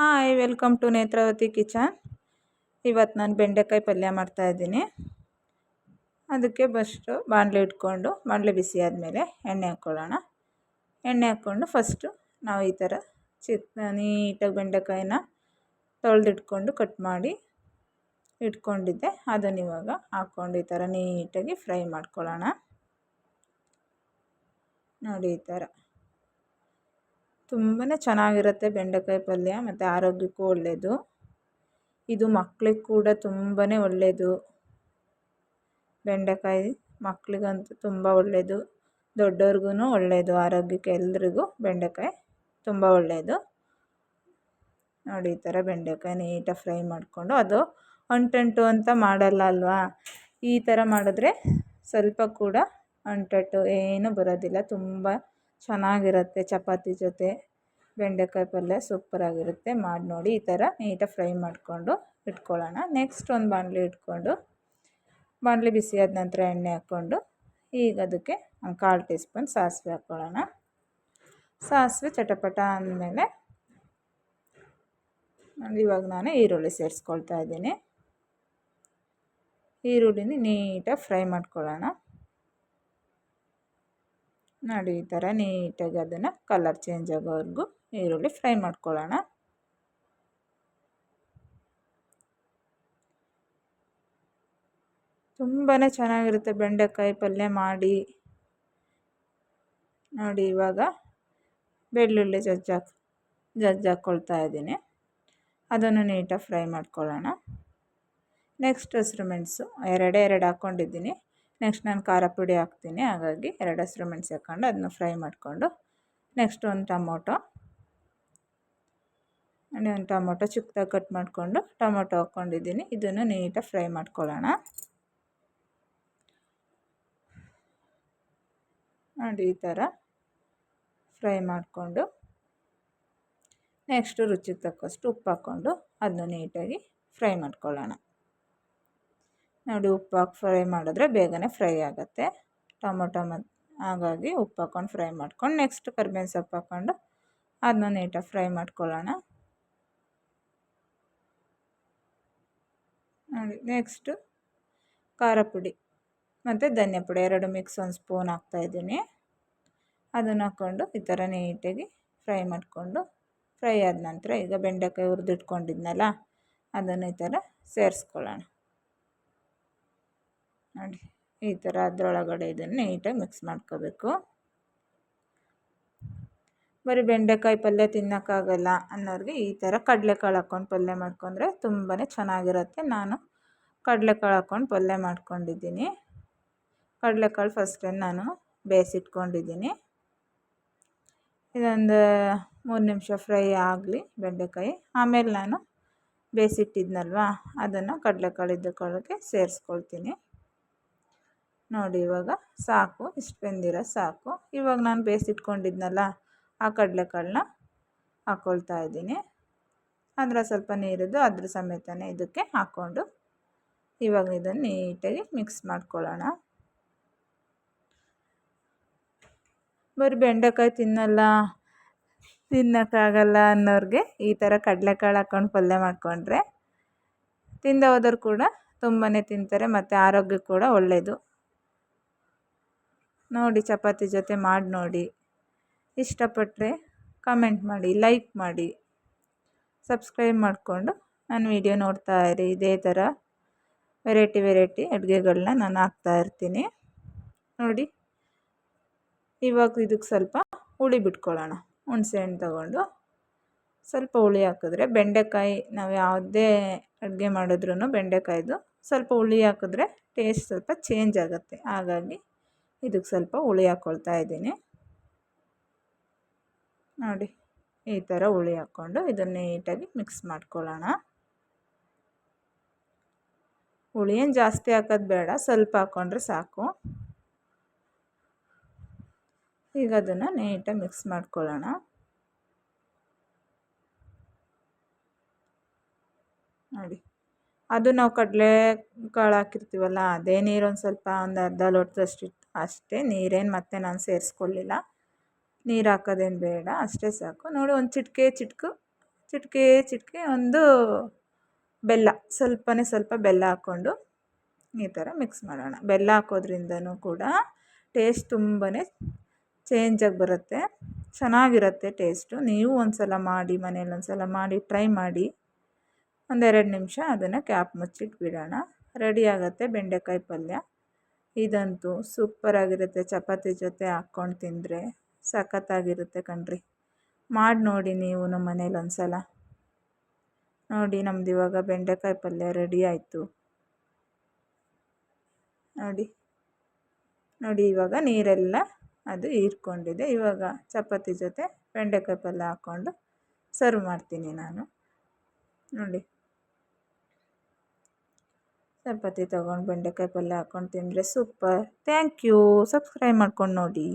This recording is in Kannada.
Hi welcome to Netravati kitchen ಇವತ್ತು ನಾನು ಬೆಂಡೆಕಾಯಿ ಪಲ್ಯ ಮಾಡ್ತಾಯಿದ್ದೀನಿ ಅದಕ್ಕೆ ಫಸ್ಟು ಬಾಣಲೆ ಇಟ್ಕೊಂಡು, ಬಾಣಲೆ ಬಿಸಿ ಆದಮೇಲೆ ಎಣ್ಣೆ ಹಾಕ್ಕೊಳ್ಳೋಣ ಎಣ್ಣೆ ಹಾಕ್ಕೊಂಡು ಫಸ್ಟು ನಾವು ಈ ಥರ ಚಿಕ್ಕ ನೀಟಾಗಿ ಬೆಂಡೆಕಾಯಿನ ತೊಳೆದಿಟ್ಕೊಂಡು ಕಟ್ ಮಾಡಿ ಇಟ್ಕೊಂಡಿದ್ದೆ. ಅದನ್ನು ಇವಾಗ ಹಾಕ್ಕೊಂಡು ಈ ಥರ ನೀಟಾಗಿ ಫ್ರೈ ಮಾಡ್ಕೊಳ್ಳೋಣ. ನೋಡಿ ಈ ಥರ ತುಂಬಾ ಚೆನ್ನಾಗಿರುತ್ತೆ ಬೆಂಡೆಕಾಯಿ ಪಲ್ಯ ಮತ್ತು ಆರೋಗ್ಯಕ್ಕೂ ಒಳ್ಳೆಯದು ಇದು ಮಕ್ಳಿಗೆ ಕೂಡ ತುಂಬಾ ಒಳ್ಳೆಯದು ಬೆಂಡೆಕಾಯಿ ಮಕ್ಳಿಗಂತೂ ತುಂಬ ಒಳ್ಳೆಯದು ದೊಡ್ಡವ್ರಿಗೂ ಒಳ್ಳೆಯದು ಆರೋಗ್ಯಕ್ಕೆ ಎಲ್ರಿಗೂ ಬೆಂಡೆಕಾಯಿ ತುಂಬ ಒಳ್ಳೆಯದು ನೋಡಿ ಈ ಥರ ಬೆಂಡೆಕಾಯಿ ನೀಟಾಗಿ ಫ್ರೈ ಮಾಡಿಕೊಂಡು ಅದು ಅಂಟಂಟು ಅಂತ ಮಾಡಲ್ಲ ಅಲ್ವಾ? ಈ ಥರ ಮಾಡಿದ್ರೆ ಸ್ವಲ್ಪ ಕೂಡ ಅಂಟಟ್ಟು ಏನೂ ಬರೋದಿಲ್ಲ. ತುಂಬ ಚೆನ್ನಾಗಿರುತ್ತೆ, ಚಪಾತಿ ಜೊತೆ ಬೆಂಡೆಕಾಯಿ ಪಲ್ಯ ಸೂಪರಾಗಿರುತ್ತೆ. ಮಾಡಿ ನೋಡಿ ಈ ಥರ ನೀಟಾಗಿ ಫ್ರೈ ಮಾಡಿಕೊಂಡು ಇಟ್ಕೊಳ್ಳೋಣ. ನೆಕ್ಸ್ಟ್ ಒಂದು ಬಾಣಲಿ ಇಟ್ಕೊಂಡು, ಬಾಣಲಿ ಬಿಸಿ ಆದ ನಂತರ ಎಣ್ಣೆ ಹಾಕ್ಕೊಂಡು ಈಗ ಅದಕ್ಕೆ ಒಂದು ಕಾಲು ಟೀ ಸ್ಪೂನ್ ಸಾಸಿವೆ ಹಾಕ್ಕೊಳ್ಳೋಣ. ಸಾಸಿವೆ ಚಟಪಟ ಅಂದಮೇಲೆ ಇವಾಗ ನಾನು ಈರುಳ್ಳಿ ಸೇರಿಸ್ಕೊಳ್ತಾ ಇದ್ದೀನಿ. ಈರುಳ್ಳಿನ ನೀಟಾಗಿ ಫ್ರೈ ಮಾಡ್ಕೊಳ್ಳೋಣ. ನೋಡಿ, ಈ ಥರ ನೀಟಾಗಿ ಅದನ್ನು ಕಲರ್ ಚೇಂಜ್ ಆಗೋವರೆಗೂ ಈರುಳ್ಳಿ ಫ್ರೈ ಮಾಡ್ಕೊಳ್ಳೋಣ. ತುಂಬಾ ಚೆನ್ನಾಗಿರುತ್ತೆ ಬೆಂಡೆಕಾಯಿ ಪಲ್ಯ ಮಾಡಿ. ನೋಡಿ, ಇವಾಗ ಬೆಳ್ಳುಳ್ಳಿ ಜಜ್ಜಾಕ್ ಜಜ್ಜಾಕ್ಕೊಳ್ತಾ ಇದ್ದೀನಿ. ಅದನ್ನು ನೀಟಾಗಿ ಫ್ರೈ ಮಾಡ್ಕೊಳ್ಳೋಣ. ನೆಕ್ಸ್ಟ್ ಹಸಿರು ಮೆಣಸು ಎರಡೇ ಎರಡು ಹಾಕ್ಕೊಂಡಿದ್ದೀನಿ ನೆಕ್ಸ್ಟ್ ನಾನು ಖಾರ ಪುಡಿ ಹಾಕ್ತೀನಿ, ಹಾಗಾಗಿ ಎರಡು ಹಸಿರು ಮೆಣಸು ಹಾಕ್ಕೊಂಡು ಅದನ್ನ ಫ್ರೈ ಮಾಡಿಕೊಂಡು, ನೆಕ್ಸ್ಟ್ ಒಂದು ಟೊಮೊಟೊ. ಒಂದು ಟೊಮೊಟೊ ಚಿಕ್ಕದಾಗಿ ಕಟ್ ಮಾಡಿಕೊಂಡು ಟೊಮೊಟೊ ಹಾಕ್ಕೊಂಡಿದ್ದೀನಿ, ಇದನ್ನು ನೀಟಾಗಿ ಫ್ರೈ ಮಾಡ್ಕೊಳ್ಳೋಣ. ನೋಡಿ ಈ ಥರ ಫ್ರೈ ಮಾಡಿಕೊಂಡು, ನೆಕ್ಸ್ಟು ರುಚಿಗೆ ತಕ್ಕಷ್ಟು ಉಪ್ಪು ಹಾಕ್ಕೊಂಡು ಅದನ್ನು ನೀಟಾಗಿ ಫ್ರೈ ಮಾಡ್ಕೊಳ್ಳೋಣ. ನೋಡಿ ಉಪ್ಪು ಹಾಕಿ ಫ್ರೈ ಮಾಡಿದ್ರೆ ಬೇಗನೆ ಫ್ರೈ ಆಗುತ್ತೆ. ಟೊಮೊಟೊ ಮತ್ತು ಹಾಗಾಗಿ ಉಪ್ಪು ಹಾಕ್ಕೊಂಡು ಫ್ರೈ ಮಾಡ್ಕೊಂಡು ನೆಕ್ಸ್ಟ್ ಕರ್ಬೇವಿನ ಸೊಪ್ಪು ಹಾಕ್ಕೊಂಡು ಅದನ್ನ ನೀಟಾಗಿ ಫ್ರೈ ಮಾಡ್ಕೊಳ್ಳೋಣ. ನೋಡಿ ನೆಕ್ಸ್ಟು ಖಾರ ಪುಡಿ ಮತ್ತು ಧನ್ಯ ಪುಡಿ ಎರಡು ಮಿಕ್ಸ್ ಒಂದು ಸ್ಪೂನ್ ಹಾಕ್ತಾಯಿದ್ದೀನಿ ಅದನ್ನು ಹಾಕ್ಕೊಂಡು ಈ ಥರ ನೀಟಾಗಿ ಫ್ರೈ ಮಾಡಿಕೊಂಡು ಫ್ರೈ ಆದ ನಂತರ ಈಗ ಬೆಂಡೆಕಾಯಿ ಹುರಿದಿಟ್ಕೊಂಡಿದ್ನಲ್ಲ ಅದನ್ನು ಈ ಥರ ಸೇರಿಸ್ಕೊಳ್ಳೋಣ. ನೋಡಿ ಈ ಥರ ಅದರೊಳಗಡೆ ಇದನ್ನು ನೀಟಾಗಿ ಮಿಕ್ಸ್ ಮಾಡ್ಕೋಬೇಕು. ಬರೀ ಬೆಂಡೆಕಾಯಿ ಪಲ್ಯ ತಿನ್ನೋಕ್ಕಾಗಲ್ಲ ಅನ್ನೋರಿಗೆ ಈ ಥರ ಕಡಲೆಕಾಳು ಹಾಕ್ಕೊಂಡು ಪಲ್ಯ ಮಾಡ್ಕೊಂಡ್ರೆ ತುಂಬಾ ಚೆನ್ನಾಗಿರುತ್ತೆ. ನಾನು ಕಡಲೆಕಾಳು ಹಾಕ್ಕೊಂಡು ಪಲ್ಯ ಮಾಡ್ಕೊಂಡಿದ್ದೀನಿ. ಕಡಲೆಕಾಳು ಫಸ್ಟೇ ನಾನು ಬೇಯಿಸಿಟ್ಕೊಂಡಿದ್ದೀನಿ. ಇದೊಂದು ಮೂರು ನಿಮಿಷ ಫ್ರೈ ಆಗಲಿ ಬೆಂಡೆಕಾಯಿ. ಆಮೇಲೆ ನಾನು ಬೇಯಿಸಿಟ್ಟಿದ್ನಲ್ವ, ಅದನ್ನು ಕಡಲೆಕಾಳು ಇದ್ದಕ್ಕೊಳಗೆ ಸೇರಿಸ್ಕೊಳ್ತೀನಿ. ನೋಡಿ ಇವಾಗ ಸಾಕು, ಇಷ್ಟು ಬೆಂದಿರೋ ಸಾಕು. ಇವಾಗ ನಾನು ಬೇಯಿಸಿಟ್ಕೊಂಡಿದ್ನಲ್ಲ, ಆ ಕಡಲೆಕಾಳನ್ನ ಹಾಕ್ಕೊಳ್ತಾ ಇದ್ದೀನಿ. ಅದರ ಸ್ವಲ್ಪ ನೀರಿದ್ದು ಅದ್ರ ಸಮೇತನೇ ಇದಕ್ಕೆ ಹಾಕ್ಕೊಂಡು ಇವಾಗ ಇದನ್ನು ನೀಟಾಗಿ ಮಿಕ್ಸ್ ಮಾಡ್ಕೊಳ್ಳೋಣ. ಬರೀ ಬೆಂಡೆಕಾಯಿ ತಿನ್ನಲ್ಲ, ತಿನ್ನೋಕ್ಕಾಗಲ್ಲ ಅನ್ನೋರಿಗೆ ಈ ಥರ ಕಡಲೆಕಾಳು ಹಾಕ್ಕೊಂಡು ಪಲ್ಯ ಮಾಡಿಕೊಂಡ್ರೆ ತಿಂದವದರು ಕೂಡ ತುಂಬಾ ತಿಂತಾರೆ, ಮತ್ತು ಆರೋಗ್ಯಕ್ಕೆ ಕೂಡ ಒಳ್ಳೆಯದು ನೋಡಿ ಚಪಾತಿ ಜೊತೆ ಮಾಡಿ ನೋಡಿ. ಇಷ್ಟಪಟ್ಟರೆ ಕಮೆಂಟ್ ಮಾಡಿ ಲೈಕ್ ಮಾಡಿ. ಸಬ್ಸ್ಕ್ರೈಬ್ ಮಾಡಿಕೊಂಡು ನನ್ನ ವೀಡಿಯೋ ನೋಡ್ತಾ ಇರಿ. ಇದೇ ಥರ ವೆರೈಟಿ ವೆರೈಟಿ ಅಡುಗೆಗಳನ್ನ ನಾನು ಹಾಕ್ತಾಯಿರ್ತೀನಿ ನೋಡಿ, ಇವಾಗ ಇದಕ್ಕೆ ಸ್ವಲ್ಪ ಹುಳಿ ಬಿಟ್ಕೊಳ್ಳೋಣ. ಹುಣಸೆಹಣ್ಣು ತಗೊಂಡು ಸ್ವಲ್ಪ ಹುಳಿ ಹಾಕಿದ್ರೆ ಬೆಂಡೆಕಾಯಿ, ನಾವು ಯಾವುದೇ ಅಡುಗೆ ಮಾಡಿದ್ರೂ ಬೆಂಡೆಕಾಯಿದು ಸ್ವಲ್ಪ ಹುಳಿ ಹಾಕಿದ್ರೆ ಟೇಸ್ಟ್ ಸ್ವಲ್ಪ ಚೇಂಜ್ ಆಗುತ್ತೆ. ಹಾಗಾಗಿ ಇದಕ್ಕೆ ಸ್ವಲ್ಪ ಹುಳಿ ಹಾಕ್ಕೊಳ್ತಾ ಇದ್ದೀನಿ. ನೋಡಿ, ಈ ಥರ ಹುಳಿ ಹಾಕ್ಕೊಂಡು ಇದನ್ನು ನೀಟಾಗಿ ಮಿಕ್ಸ್ ಮಾಡ್ಕೊಳ್ಳೋಣ. ಹುಳಿ ಏನು ಜಾಸ್ತಿ ಹಾಕೋದು ಬೇಡ, ಸ್ವಲ್ಪ ಹಾಕ್ಕೊಂಡ್ರೆ ಸಾಕು. ಈಗ ಅದನ್ನು ನೀಟಾಗಿ ಮಿಕ್ಸ್ ಮಾಡ್ಕೊಳ್ಳೋಣ. ನೋಡಿ, ಅದು ನಾವು ಕಡಲೆ ಕಾಳು ಹಾಕಿರ್ತೀವಲ್ಲ, ಅದೇ ನೀರು ಒಂದು ಸ್ವಲ್ಪ ಒಂದು ಅರ್ಧ ಲೋಟದಷ್ಟು ಅಷ್ಟೇ, ನೀರೇನು ಮತ್ತೆ ನಾನು ಸೇರಿಸ್ಕೊಳ್ಳಿಲ್ಲ ನೀರು ಹಾಕೋದೇನು ಬೇಡ, ಅಷ್ಟೇ ಸಾಕು. ನೋಡಿ, ಒಂದು ಚಿಟಿಕೆ, ಚಿಟ್ಕು, ಚಿಟಿಕೆ ಚಿಟಿಕೆ, ಒಂದು ಬೆಲ್ಲ, ಸ್ವಲ್ಪನೇ ಸ್ವಲ್ಪ ಬೆಲ್ಲ ಹಾಕ್ಕೊಂಡು ಈ ಥರ ಮಿಕ್ಸ್ ಮಾಡೋಣ. ಬೆಲ್ಲ ಹಾಕೋದ್ರಿಂದನೂ ಕೂಡ ಟೇಸ್ಟ್ ತುಂಬನೇ ಚೇಂಜಾಗಿ ಬರುತ್ತೆ. ಚೆನ್ನಾಗಿರುತ್ತೆ ಟೇಸ್ಟು ನೀವು ಒಂದ್ಸಲ ಮಾಡಿ, ಮನೇಲಿ ಒಂದ್ಸಲ ಮಾಡಿ ಟ್ರೈ ಮಾಡಿ. ಒಂದೆರಡು ನಿಮಿಷ ಅದನ್ನು ಕ್ಯಾಪ್ ಮುಚ್ಚಿಟ್ಬಿಡೋಣ. ರೆಡಿ ಆಗುತ್ತೆ ಬೆಂಡೆಕಾಯಿ ಪಲ್ಯ. ಇದಂತೂ ಸೂಪ್ಪರಾಗಿರುತ್ತೆ ಚಪಾತಿ ಜೊತೆ ಹಾಕ್ಕೊಂಡು ತಿಂದರೆ ಸಖತ್ತಾಗಿರುತ್ತೆ ಕಣ್ರಿ. ಮಾಡಿ ನೋಡಿ ನೀವು ನಮ್ಮ ಮನೇಲಿ ಒಂದ್ಸಲ. ನೋಡಿ ನಮ್ದು ಇವಾಗ ಬೆಂಡೆಕಾಯಿ ಪಲ್ಯ ರೆಡಿ ಆಯಿತು. ನೋಡಿ. ನೋಡಿ ಇವಾಗ ನೀರೆಲ್ಲ ಅದು ಹೀರ್ಕೊಂಡಿದೆ. ಇವಾಗ ಚಪಾತಿ ಜೊತೆ ಬೆಂಡೆಕಾಯಿ ಪಲ್ಯ ಹಾಕ್ಕೊಂಡು ಸರ್ವ್ ಮಾಡ್ತೀನಿ ನಾನು. ನೋಡಿ. ಚಪಾತಿ ತಗೊಂಡು ಬೆಂಡೆಕಾಯಿ ಪಲ್ಯ ಹಾಕ್ಕೊಂಡು ತಿಂದರೆ ಸೂಪರ್ ಥ್ಯಾಂಕ್ ಯು ಸಬ್ಸ್ಕ್ರೈಬ್ ಮಾಡ್ಕೊಂಡು ನೋಡಿ.